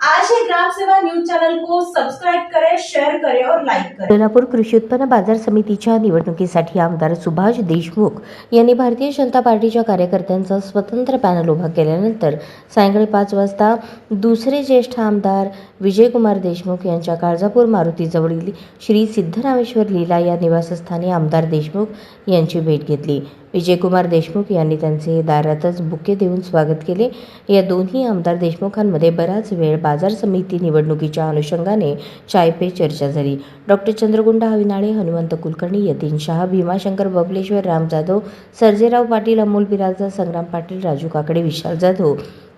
आज ही Gram Seva news channel को सब्सक्राइब करें शेअर करें और लाईक करें. सोलापूर कृषी उत्पन्न बाजार समितीच्या निवडणुकीसाठी आमदार सुभाष देशमुख यांनी भारतीय जनता पार्टीच्या कार्यकर्त्यांचा स्वतंत्र पॅनल उभा केल्यानंतर सायंकाळी पाच वाजता दुसरे ज्येष्ठ आमदार विजयकुमार देशमुख यांच्या काळजापूर मारुतीजवळील श्री सिद्धरामेश्वर लीला या निवासस्थानी आमदार देशमुख यांची भेट घेतली. विजयकुमार देशमुख यांनी त्यांचे दारातच बुके देऊन स्वागत केले. या दोन्ही आमदार देशमुखांमध्ये बराच वेळ बाजार समिती निवडणुकीच्या अनुषंगाने चाय पे चर्चा झाली. डॉक्टर चंद्रगुंडा हविनाळे हनुमंत कुलकर्णी यतीन शहा भीमाशंकर बबलेश्वर राम जाधव सर्जेराव पाटील अमोल बिराजदार संग्राम पाटील राजू काकडे विशाल जाधव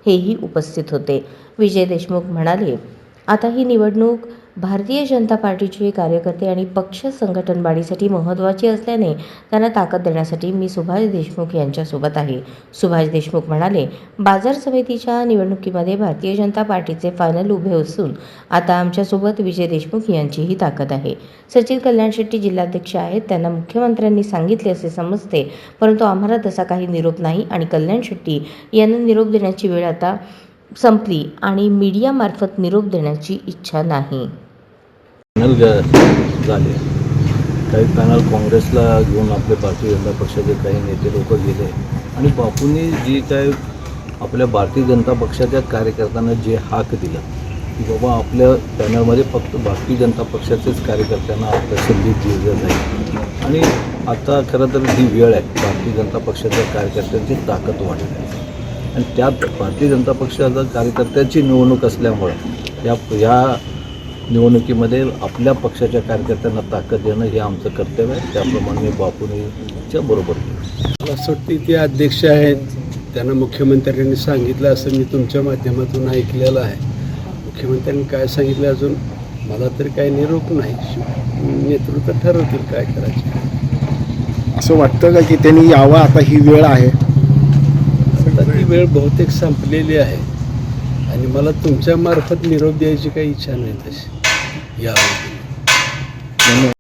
हेही उपस्थित होते. विजय देशमुख म्हणाले आता ही निवडणूक भारतीय जनता पार्टीचे कार्यकर्ते आणि पक्ष संघटन वाढीसाठी महत्त्वाची असल्याने त्यांना ताकद देण्यासाठी मी सुभाष देशमुख यांच्यासोबत आहे. सुभाष देशमुख म्हणाले बाजार समितीच्या निवडणुकीमध्ये भारतीय जनता पार्टीचे फायनल उभे असून आता आमच्यासोबत विजय देशमुख यांचीही ताकद आहे. सचिन कल्याण शेट्टी जिल्हाध्यक्ष आहेत. त्यांना मुख्यमंत्र्यांनी सांगितले असे समजते परंतु आम्हाला तसा काही निरोप नाही आणि कल्याण शेट्टी यांना निरोप देण्याची वेळ आता संपली आणि मीडियामार्फत निरोप देण्याची इच्छा नाही. पॅनल झाले काही पॅनल काँग्रेसला घेऊन आपले भारतीय जनता पक्षाचे काही नेते लोक गेले. आणि बापूंनी जी काय आपल्या भारतीय जनता पक्षाच्या कार्यकर्त्यांना जे हाक दिलं की बाबा आपल्या पॅनलमध्ये फक्त भारतीय जनता पक्षाचेच कार्यकर्त्यांना आपल्या संधी दिली जाईल. आणि आता खरं तर ही वेळ आहे भारतीय जनता पक्षाच्या कार्यकर्त्यांची ताकद वाढली. आहे आणि त्यात भारतीय जनता पक्षाचा कार्यकर्त्याची निवडणूक असल्यामुळं या या निवडणुकीमध्ये आपल्या पक्षाच्या कार्यकर्त्यांना ताकद देणं हे आमचं कर्तव्य आहे. त्याप्रमाणे बापूनीच्या बरोबर मला असं वाटतं ते अध्यक्ष आहेत. त्यांना मुख्यमंत्र्यांनी सांगितलं असं मी तुमच्या माध्यमातून ऐकलेलं आहे. मुख्यमंत्र्यांनी काय सांगितलं अजून? मला तरी काही निरोप नाही. नेतृत्व ठरवतील काय करायचं. असं वाटतं का की त्यांनी यावं? आता ही वेळ आहे. आता ती वेळ बहुतेक संपलेली आहे. आणि मला तुमच्या मार्फत निरोप द्यायची काही इच्छा नाही तशी. यावं